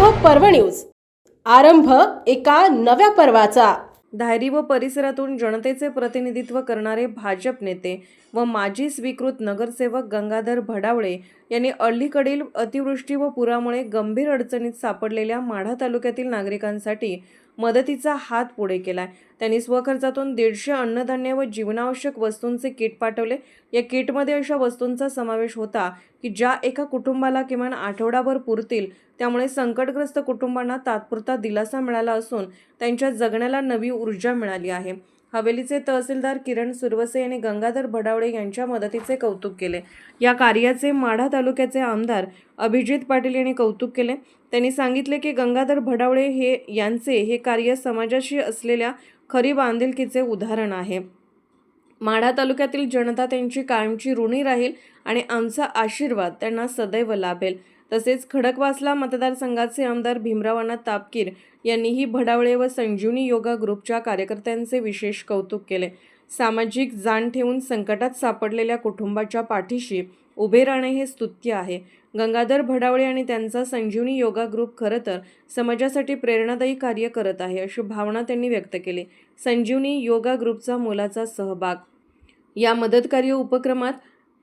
पर्व न्यूज. आरंभ एका नव्या पर्वाचा. धायरी व परिसरातून जनतेचे प्रतिनिधित्व करणारे भाजप नेते व माजी स्वीकृत नगरसेवक गंगाधर भडावळे यांनी अलीकडील अतिवृष्टी व पुरामुळे गंभीर अडचणीत सापडलेल्या माढा तालुक्यातील नागरिकांसाठी मदतीचा हात पुढे केला आहे त्यांनी स्वखर्चातून दीडशे अन्नधान्य व जीवनावश्यक वस्तूंचे किट पाठवले. या किटमध्ये अशा वस्तूंचा समावेश होता की ज्या एका कुटुंबाला किमान आठवडाभर पुरतील त्यामुळे संकटग्रस्त कुटुंबांना तात्पुरता दिलासा मिळाला असून त्यांच्या जगण्याला नवी ऊर्जा मिळाली आहे. हवेलीचे तहसीलदार किरण सुरवसे यांनी गंगाधर भडावळे यांच्या मदतीचे कौतुक केले. या कार्याचे माढा तालुक्याचे आमदार अभिजित पाटील यांनी कौतुक केले. त्यांनी सांगितले की गंगाधर भडावळे हे यांचे हे कार्य समाजाशी असलेल्या खरी बांधिलकीचे उदाहरण आहे. माढा तालुक्यातील जनता त्यांची कायमची ऋणी राहील आणि आमचा आशीर्वाद त्यांना सदैव लाभेल. तसेच खडकवासला मतदारसंघाचे आमदार भीमरावांना तापकीर यांनीही भडावळे व संजीवनी योगा ग्रुपच्या कार्यकर्त्यांचे विशेष कौतुक केले. सामाजिक जाण ठेवून संकटात सापडलेल्या कुटुंबाच्या पाठीशी उभे राहणे हे स्तुत्य आहे. गंगाधर भडावळे आणि त्यांचा संजीवनी योगा ग्रुप खरं तर समाजासाठी प्रेरणादायी कार्य करत आहे अशी भावना त्यांनी व्यक्त केली. संजीवनी योगा ग्रुपचा मोलाचा सहभाग. या मदतकार्य उपक्रमात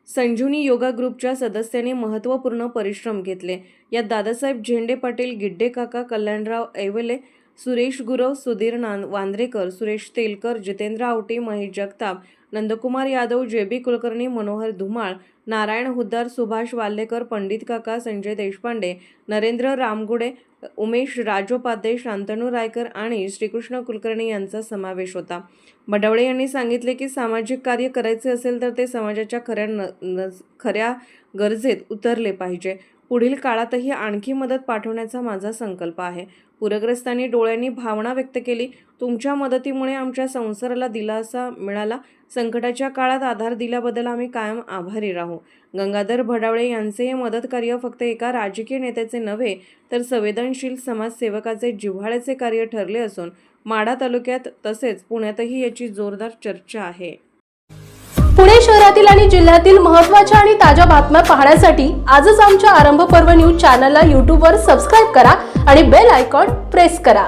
संजीवनी योगा ग्रुपच्या सदस्याने महत्त्वपूर्ण परिश्रम घेतले. यात दादासाहेब झेंडे पाटील गिड्डे काका कल्याणराव ऐवले सुरेश गुरव सुधीर नांद वांद्रेकर सुरेश तेलकर जितेंद्र आवटे महेश जगताप नंदकुमार यादव जे बी कुलकर्णी मनोहर धुमाळ नारायण हुद्दार सुभाष वाल्लेकर पंडित काका संजय देशपांडे नरेंद्र रामगुडे उमेश राजोपाध्ये शांतनू रायकर आणि श्रीकृष्ण कुलकर्णी यांचा समावेश होता. बडवळे यांनी सांगितले की सामाजिक कार्य करायचे असेल तर ते समाजाच्या खऱ्या न न खऱ्या गरजेत उतरले पाहिजे. पुढील काळातही आणखी मदत पाठवण्याचा माझा संकल्प आहे. पूरग्रस्तांनी डोळ्यांनी भावना व्यक्त केली. तुमच्या मदतीमुळे आमच्या संसाराला दिलासा मिळाला. संकटाच्या काळात आधार दिल्याबद्दल आम्ही कायम आभारी राहू. गंगाधर भडावळे यांचे हे मदत कार्य फक्त एका राजकीय नेत्याचे नव्हे तर संवेदनशील समाजसेवकाचे जिव्हाळ्याचे कार्य ठरले असून माढा तालुक्यात तसेच पुण्यातही याची जोरदार चर्चा आहे. पुणे शहरातील आणि जिल्ह्यातील महत्त्वाच्या आणि ताज्या बातम्या पाहण्यासाठी आजच आमच्या आरंभ पर्व न्यूज चॅनलला यूट्यूबवर सबस्क्राईब करा आणि बेल आयकॉन प्रेस करा.